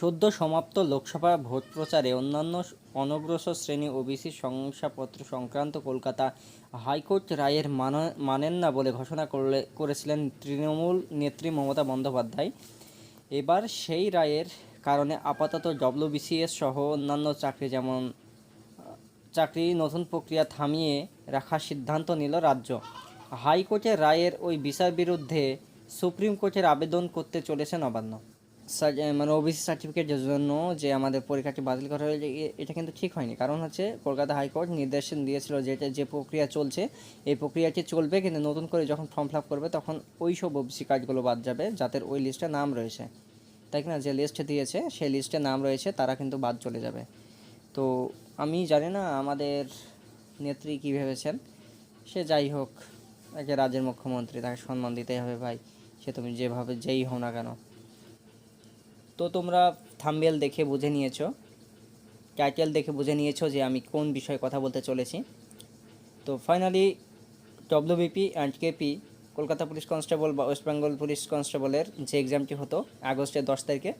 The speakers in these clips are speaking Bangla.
সদ্য সমাপ্ত লোকসভা ভোট প্রচারে অন্যান্য অনগ্রসর শ্রেণি ওবিসি শংসাপত্র সংক্রান্ত কলকাতা হাইকোর্ট রায়ের মানা- মানেন না বলে ঘোষণা করলে, করেছিলেন তৃণমূল নেত্রী মমতা বন্দ্যোপাধ্যায়। এবার সেই রায়ের কারণে আপাতত ডব্লিউবিসিএস সহ অন্যান্য চাকরি যেমন, চাকরি নতুন প্রক্রিয়া থামিয়ে রাখার সিদ্ধান্ত নিল রাজ্য। হাইকোর্টের রায়ের ওই বিচার বিরুদ্ধে সুপ্রিম কোর্টের আবেদন করতে চলেছে নবান্ন। মানে ওবিসি সার্টিফিকেটের জন্য যে আমাদের পরীক্ষাটি বাতিল করা হয়েছে এটা কিন্তু ঠিক হয়নি। কারণ হচ্ছে কলকাতা হাইকোর্ট নির্দেশন দিয়েছিল যে এটা যে প্রক্রিয়া চলছে, এই প্রক্রিয়াটি চলবে কিন্তু নতুন করে যখন ফর্ম ফিল করবে তখন ওই সব ওবিসি কার্ডগুলো বাদ যাবে যাদের ওই লিস্টে নাম রয়েছে। তাই না? যে লিস্ট দিয়েছে, সেই লিস্টে নাম রয়েছে, তারা কিন্তু বাদ চলে যাবে। তো আমি জানি না আমাদের নেত্রী কী ভেবেছেন। সে যাই হোক, একে রাজ্যের মুখ্যমন্ত্রী, তাকে সম্মান দিতেই হবে ভাই। সে তুমি যেভাবে যেই হও না কেন। তো তোমরা থাম্বেল দেখে বুঝে নিয়েছো, টাইটেল দেখে বুঝে নিয়েছো যে আমি কোন বিষয়ে কথা বলতে চলেছি। তো finally WBP and KP Kolkata police constable বা ওয়েস্ট বেঙ্গল পুলিশ কনস্টেবলের যে এক্সামটি হতো আগস্টের দশ তারিখে,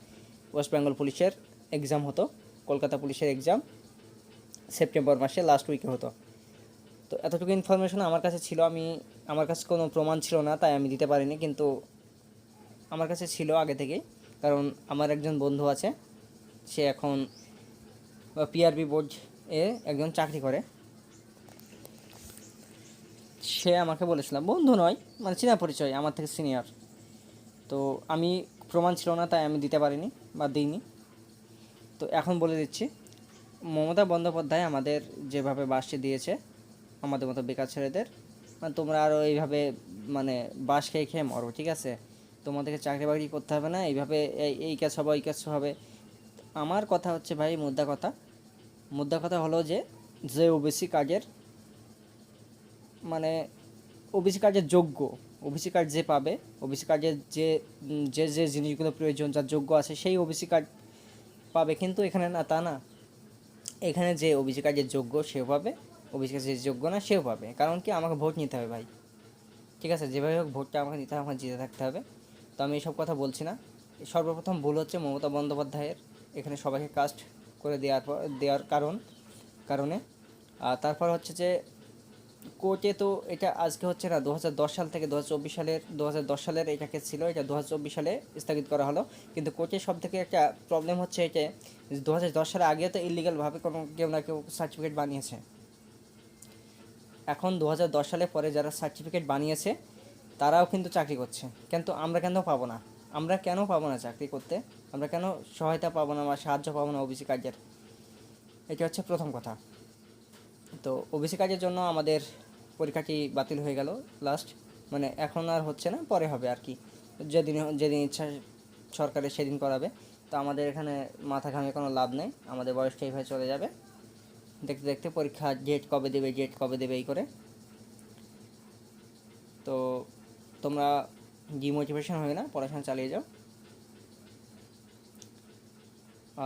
ওয়েস্ট বেঙ্গল পুলিশের এক্সাম হতো, কলকাতা পুলিশের এক্সাম সেপ্টেম্বর মাসে লাস্ট উইকে হতো। তো এতটুকু ইনফরমেশন আমার কাছে ছিল, আমি, আমার কাছে কোনো প্রমাণ ছিল না, তাই আমি দিতে পারিনি, কিন্তু আমার কাছে ছিল আগে থেকেই। কারণ আমার একজন বন্ধু আছে, সে এখন পিআরবি বোর্ড এ একজন চাকরি করে। সে আমাকে বলেছিলাম বন্ধু নয় মানে চেনা পরিচয়, আমার থেকে সিনিয়র তো আমি প্রমাণ ছিল না, তাই আমি দিতে পারিনি বা দিইনি। তো এখন বলে দিচ্ছি, মমতা বন্দ্যোপাধ্যায় আমাদের যেভাবে বাসটি দিয়েছে, আমাদের মতো বেকার ছেলেদের মানে তোমরা আরও এইভাবে মানে বাস খেয়ে খেয়ে মরো, ঠিক আছে? তোমাদেরকে চাকরি বাকরি করতে হবে না, এইভাবে এই কাজ হবে, ওই কাজ হবে। আমার কথা হচ্ছে ভাই, মুদ্রা কথা। মুদ্রা কথা হলো যে যে ওবিসি কার্ডের মানে ওবিসি কার্ডের যোগ্য ওবিসি কার্ড যে পাবে ওবিসি কার্ডের যে যে যে জিনিসগুলো প্রয়োজন, যার যোগ্য আছে, সেই ওবিসি কার্ড পাবে। কিন্তু এখানে না, তা না। এখানে যে ওবিসি কার্ডের যোগ্য, সেও পাবে। ওবিসি কার্ড যে যোগ্য না, সেও পাবে। কারণ কি, আমাকে ভোট নিতে হবে ভাই। ঠিক আছে? যেভাবে হোক, ভোটটা আমাকে নিতে হবে, আমাকে জিতে থাকতে হবে। তো আমি এসব কথা বলছি না। সর্বপ্রথম ভুল হচ্ছে মমতা বন্দ্যোপাধ্যায়ের। এখানে সবাইকে কাস্ট করে দেওয়ার পর, দেওয়ার কারণ, কারণে। আর তারপর হচ্ছে যে, কোর্টে তো এটা আজকে হচ্ছে না, দু হাজার দশ সাল থেকে দু হাজার চব্বিশ সালের, দু হাজার দশ সালের এটা কেস ছিল, এটা দু হাজার চব্বিশ সালে স্থগিত করা হলো। কিন্তু কোর্টে সব থেকে একটা প্রবলেম হচ্ছে এটা দু হাজার সালে আগে তো ইলিগালভাবে কোনো কেউ না কেউ সার্টিফিকেট বানিয়েছে। এখন দু হাজার দশ সালে পরে যারা সার্টিফিকেট বানিয়েছে তারাও কিন্তু চাকরি করছে। কিন্তু আমরা কেন পাবো না? আমরা কেন পাবো না চাকরি করতে? আমরা কেন সহায়তা পাবো না বা সাহায্য পাবো না ওবিসি কাজের এটা হচ্ছে প্রথম কথা। তো ওবিসি কাজের জন্য আমাদের পরীক্ষাটি বাতিল হয়ে গেল লাস্ট মানে এখন আর হচ্ছে না, পরে হবে আর কি। যেদিন যেদিন ইচ্ছা সরকারের সেদিন করাবে। তো আমাদের এখানে মাথা ঘামে কোনো লাভ নেই, আমাদের বয়সটা এইভাবে চলে যাবে। দেখতে দেখতে পরীক্ষা ডেট কবে দেবে ডেট কবে দেবে এই করে। তো তোমরা ডিমোটিভেশন হবে না, পড়াশোনা চালিয়ে যাও।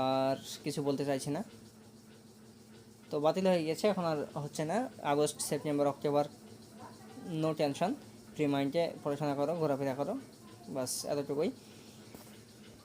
আর কিছু বলতে চাইছি না। তো বাতিল হয়ে গেছে, এখন আর হচ্ছে না। August, September, October no tension free মাইন্ডে পড়াশোনা করো, ঘোরাফেরা করো বাস এতটুকুই।